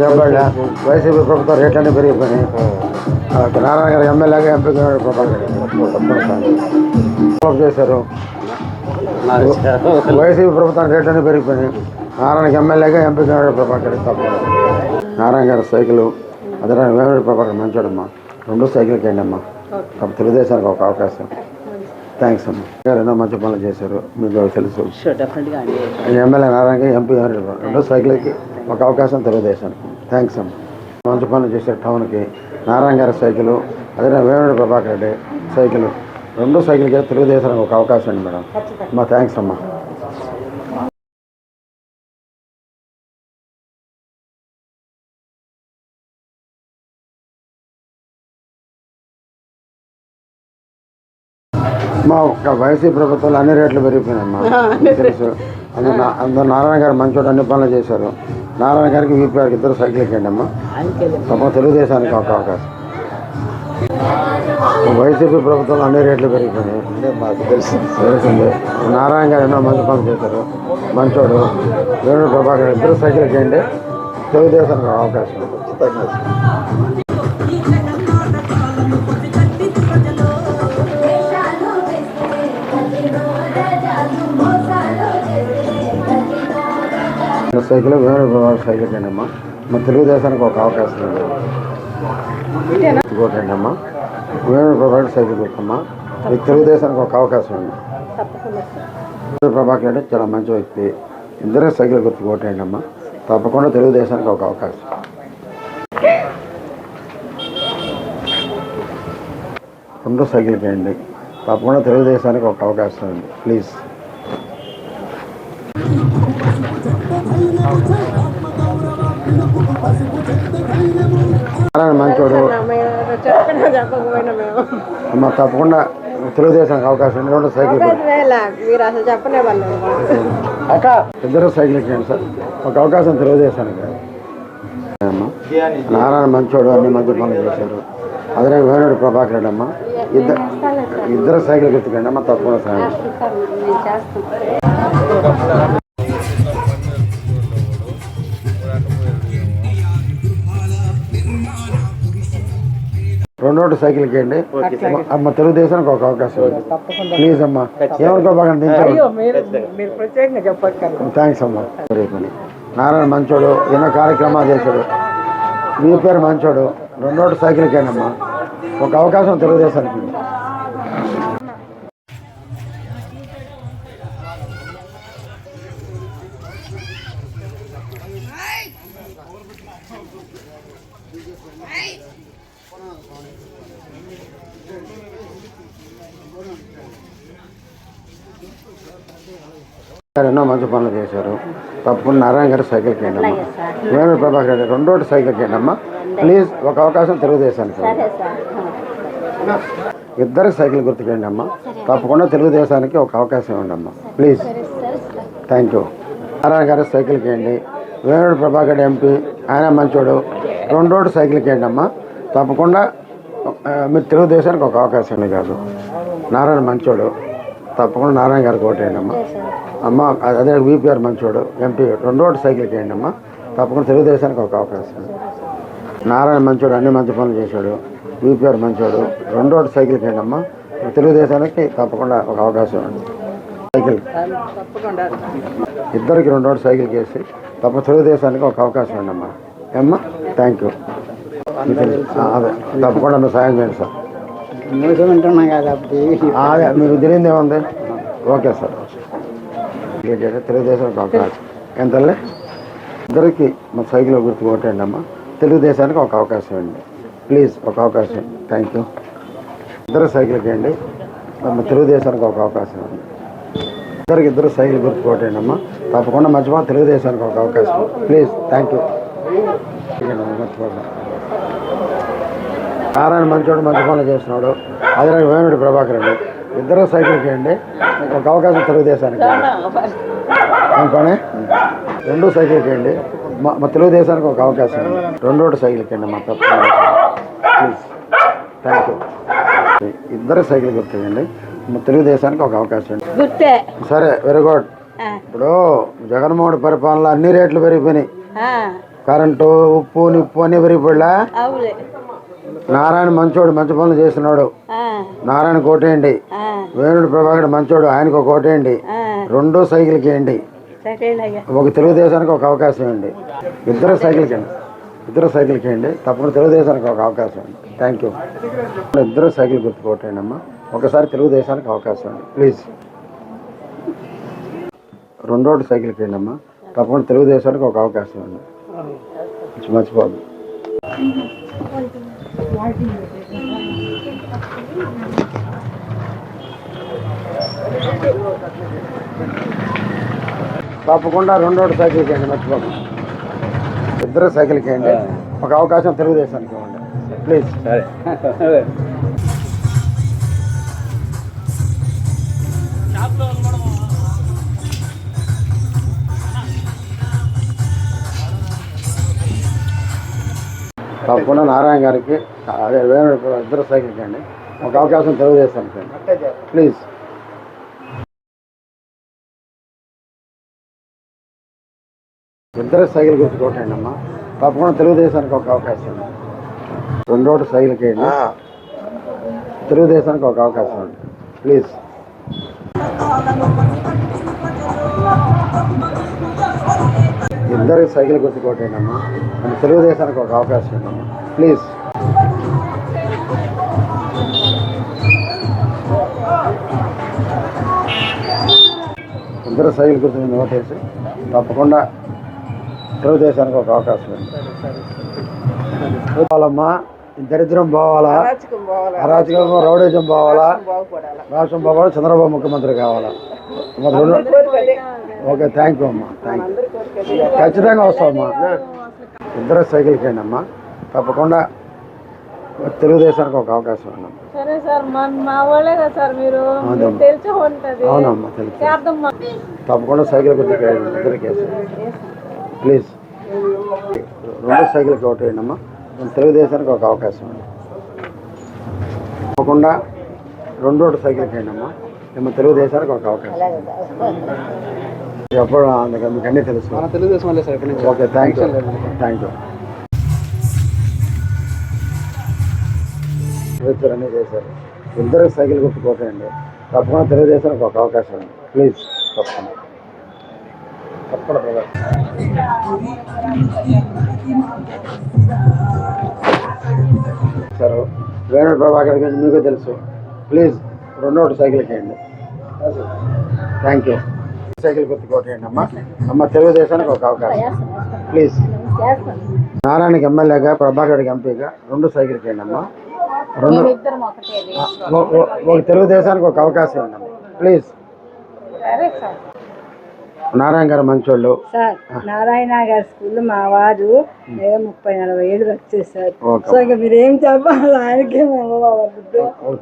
చెప్పండి వైసీపీ ప్రభుత్వం రేట్లన్నీ పెరిగిపోయినాయి. నారాయణ గారు ఎమ్మెల్యేగా ప్రభాకర్ గారు చేశారు. వైసీపీ ప్రభుత్వం రేట్లన్నీ పెరిగిపోయినాయి. నారాయణకి ఎమ్మెల్యేగా ఎంపీగా ప్రభాకర్ తప్ప నారాయణ గారి సైకిల్ అదే వేమిరెడ్డి ప్రభాకర్ మంచోడమ్మా. రెండు సైకిల్కి తప్ప తెలుగుదేశానికి ఒక అవకాశం. థ్యాంక్స్ అమ్మా. గారు ఎన్నో మంచి పనులు చేశారు. మీకు తెలుసు. ఎమ్మెల్యే నారాయణకి ఎంపీ రెండో సైకిల్కి ఒక అవకాశం తెలుగుదేశానికి. థ్యాంక్స్ అమ్మ. మంచి పనులు చేసే టౌన్కి. నారాయణ గారి సైకిల్ అదే వేమిరెడ్డి ప్రభాకర్ రెడ్డి సైకిల్. రెండు సైకిల్కి తెలుగుదేశానికి ఒక అవకాశం అండి మేడం. అమ్మా థ్యాంక్స్ అమ్మా. మా ఒక్క వైసీపీ ప్రభుత్వాలు అన్ని రేట్లు పెరిగిపోయినాయమ్మా తెలుసు. అందులో నారాయణ గారు మంచోడు అన్ని పనులు చేశారు. నారాయణ గారికి వీపీ గారికి ఇద్దరు సైకిల్ ఎక్కండి అమ్మా. తప్ప తెలుగుదేశానికి ఒక అవకాశం. వైసీపీ ప్రభుత్వాలు అన్ని రేట్లు పెరిగిపోయినాయి. మాకు తెలుసు. తెలిసింది నారాయణ గారు ఎన్నో మంచి పనులు చేశారు. మంచోడు. వేణు ప్రభాకర్ ఇద్దరు సైకిల్ ఎక్కండి. తెలుగుదేశానికి అవకాశం. సైకిల్ సైకిల్ ఎక్కండి అమ్మా మా తెలుగుదేశానికి ఒక అవకాశం ఉంది. ఇంకోటండి అమ్మా వేణు ప్రభాకర్ సైకిల్ పెట్టమ్మా ఈ తెలుగుదేశానికి ఒక అవకాశం ఉంది. ప్రభాకర్ అంటే చాలా మంచి వ్యక్తి. ఇద్దరే సైకిల్ గుర్తు కొట్టండి అమ్మా తప్పకుండా తెలుగుదేశానికి ఒక అవకాశం. రెండు సైకిల్ చేయండి. తప్పకుండా తెలుగుదేశానికి ఒక అవకాశం ఉంది. ప్లీజ్. మంచోడు అమ్మ తప్పకుండా తెలుగుదేశానికి అవకాశం రెండు సైకిల్ మీరు అసలు చెప్పనే వాళ్ళు అక్క ఇద్దరు సైకిల్ ఎక్కండి సార్. ఒక అవకాశం తెలుగుదేశానికి. అమ్మ నారాయణ మంచోడు అన్ని మంచి పనులు చేశారు. అదే వేణుడు ప్రభాకర్ రెడ్డి అమ్మ. ఇద్దరు ఇద్దరు సైకిల్ ఎత్తుకండి అమ్మ తప్పకుండా సాయం. రెండోటి సైకిల్ ఎక్కండి అమ్మ తెలుగుదేశానికి ఒక అవకాశం ఉంది. ప్లీజ్ అమ్మా ఏమనుకోబాగండి థ్యాంక్స్ అమ్మా. నారాయణ మంచోడు ఎన్నో కార్యక్రమాలు చేశాడు. మీ పేరు మంచోడు రెండోటి సైకిల్కేనమ్మా. ఒక అవకాశం తెలుగుదేశానికి. గారు ఎన్నో మంచి పనులు చేశారు. తప్పకుండా నారాయణ గారు సైకిల్ అమ్మా వేణు ప్రభాకర్ రెడ్డి రెండోటి సైకిల్ అమ్మా ప్లీజ్ ఒక అవకాశం తెలుగుదేశానికి ఇద్దరు సైకిల్ గుర్తుకండి అమ్మా. తప్పకుండా తెలుగుదేశానికి ఒక అవకాశం ఇవ్వండి అమ్మా. ప్లీజ్. Thank you. నారాయణ గారు సైకిల్కి వేణుడు ప్రభాకర్ ఎంపీ ఆయన మంచోడు. రెండోటి సైకిల్కి వేయండి అమ్మా. తప్పకుండా మీరు తెలుగుదేశానికి ఒక అవకాశం ఉంది కాదు. నారాయణ మంచోడు. తప్పకుండా నారాయణ గారికి ఓటేయండి అమ్మా. అమ్మ అదే వీపీఆర్ మంచోడు ఎంపీ రెండోటి సైకిల్కి వేయండి అమ్మా. తప్పకుండా తెలుగుదేశానికి ఒక అవకాశం నారాయణ మంచోడు అన్ని మంచి పనులు చేశాడు. వీపీఆర్ మంచోడు రెండోటి సైకిల్కి వేయండి అమ్మా. తెలుగుదేశానికి తప్పకుండా ఒక అవకాశం ఉంది. సైకిల్. ఇద్దరికి రెండు రెండోటి సైకిల్ చేసి తప్ప తెలుగుదేశానికి ఒక అవకాశం ఉంది అమ్మా ఏమ్మా థ్యాంక్ యూ తప్పకుండా మీరు సాయం చేయండి సార్. అదే మీకు తెలియదు ఏముంది? Okay sir. తెలుగుదేశం ఒక అవకాశం. ఎంతలే ఇద్దరికి మా సైకిల్ గుర్తు కొట్టండి అమ్మా. తెలుగుదేశానికి ఒక అవకాశం అండి. ప్లీజ్ ఒక అవకాశం థ్యాంక్ యూ. ఇద్దరు సైకిల్కి అండి మా తెలుగుదేశానికి ఒక అవకాశం అండి. ఇద్దరికి ఇద్దరు సైకిల్ గుర్తు కొట్టండి అమ్మా. తప్పకుండా మర్చిపో తెలుగుదేశానికి ఒక అవకాశం. Please thank you. మర్చిపోతాం నారాయణ మంచోడు మంచి పనులు చేస్తున్నాడు. అదే వేణుడి ప్రభాకర్ రెడ్డి ఇద్దరు సైకిల్కి అండి ఒక అవకాశం తెలుగుదేశానికి. పని? రెండు సైకిల్కి అండి మా తెలుగుదేశానికి ఒక అవకాశం రెండు సైకిల్కి అండి మా తప్ప ప్లీజ్. థ్యాంక్ యూ ఇద్దరు సైకిల్ గుర్తుకండి తెలుగుదేశానికి ఒక అవకాశం గుర్తే. సరే వెరీ గుడ్. ఇప్పుడు జగన్మోహన్ పరిపాలనలో అన్ని రేట్లు పెరిగిపోయినాయి. కరెంటు ఉప్పు నిప్పు అన్ని పెరిగిపోయా నారాయణ మంచోడు మంచి పనులు చేస్తున్నాడు. నారాయణ కోటేయండి. వేణుడు ప్రభాకర్ మంచోడు ఆయనకు ఒక కోటేయండి రెండు సైకిల్కి వేయండి. ఒక తెలుగుదేశానికి ఒక అవకాశం అండి ఇద్దరు సైకిల్కి అండి ఇద్దరు సైకిల్కి వేయండి. తప్పకుండా తెలుగుదేశానికి ఒక అవకాశం అండి థ్యాంక్ యూ ఇద్దరు సైకిల్ గుర్తుకోటండి అమ్మా ఒకసారి తెలుగుదేశానికి అవకాశం అండి ప్లీజ్ రెండోటి సైకిల్కి వేయండి అమ్మా తప్పకుండా తెలుగుదేశానికి ఒక అవకాశం అండి మర్చిపోద్దు తప్పకుండా రెండోటి సైకిల్కి వేయండి మర్చిపోద్దు ఇద్దరు సైకిల్కి వేయండి ఒక అవకాశం తెలుగుదేశానికి ఇవ్వండి. ప్లీజ్. తప్పకుండా నారాయణ గారికి అదే వేణు ఇద్దరు సైకిల్కి అండి. ఒక అవకాశం తెలుగుదేశానికి అండి. ప్లీజ్ ఇద్దరు సైకిల్ అమ్మా. తప్పకుండా తెలుగుదేశానికి ఒక అవకాశం రెండోటి సైకిల్కి తెలుగుదేశానికి ఒక అవకాశం ఉంది ప్లీజ్ ఇద్దరు సైకిల్ గుర్తుకోటండి అమ్మా మన తెలుగుదేశానికి ఒక అవకాశం ఉందమ్మా ప్లీజ్ ఇద్దరు సైకిల్ గుర్తు మీద ఓటేసి తప్పకుండా తెలుగుదేశానికి ఒక అవకాశం ఉంది పోవాలమ్మా. దరిద్రం పోవాలా? అరాచకం రౌడీజం పోవాలా? రాష్ట్రం పోవాలా? చంద్రబాబు ముఖ్యమంత్రి కావాలా? ఓకే థ్యాంక్ యూ అమ్మా థ్యాంక్ యూ ఖచ్చితంగా వస్తామమ్మా ఇద్దరు సైకిల్కి అండి అమ్మా తప్పకుండా తెలుగుదేశానికి ఒక అవకాశం ఉందమ్మా సరే సార్ మన మా వాళ్ళే కదా సార్ మీరు. అవునమ్మా. తెలిసే ఉంటది. అవునమ్మా తెలుసు. చేద్దాం తప్పకుండా సైకిల్ వేయండి ఇద్దరికి ప్లీజ్. రెండు సైకిల్కి ఒకటి వేయండి అమ్మా తెలుగుదేశానికి ఒక అవకాశం ఉంది. తప్పకుండా రెండు ఒకటి సైకిల్కి వేయండి అమ్మా ఏమో తెలుగుదేశానికి ఒక అవకాశం ఎప్పుడు అందుకని మీకు అన్నీ తెలుసు. మన తెలుగుదేశం వాళ్ళే సార్ నుంచి? Okay thank you thank you అన్నీ చేశారు. ఇద్దరు సైకిల్ గుర్తుకోకండి తప్పకుండా తెలుగుదేశానికి ఒక అవకాశం ఉంది. ప్లీజ్ తప్పకుండా. తప్పకుండా brother. సార్ వేణు ప్రభాకర్ గురించి మీకు తెలుసు. ప్లీజ్ రెండో ఒకటి సైకిల్కి వేయండి థ్యాంక్ యూ సైకిల్ గుర్తుకోటండి అమ్మ. అమ్మ తెలుగుదేశానికి ఒక అవకాశం. ప్లీజ్ నారాయణకి ఎమ్మెల్యేగా ప్రభాకర్కి ఎంపీగా రెండు సైకిల్కి అమ్మ. రెండు ఒక తెలుగుదేశానికి ఒక అవకాశం ఇవ్వండి ప్లీజ్ నారాయణ గారు మంచోళ్ళు. సార్ నారాయణ గారి స్కూల్ మా వారు ముప్పై నలభై ఏళ్ళు వర్క్ చేశారు ఓకే. సో ఇక మీరు ఏం చెప్పాలి ఆయనకే మేము ఓ,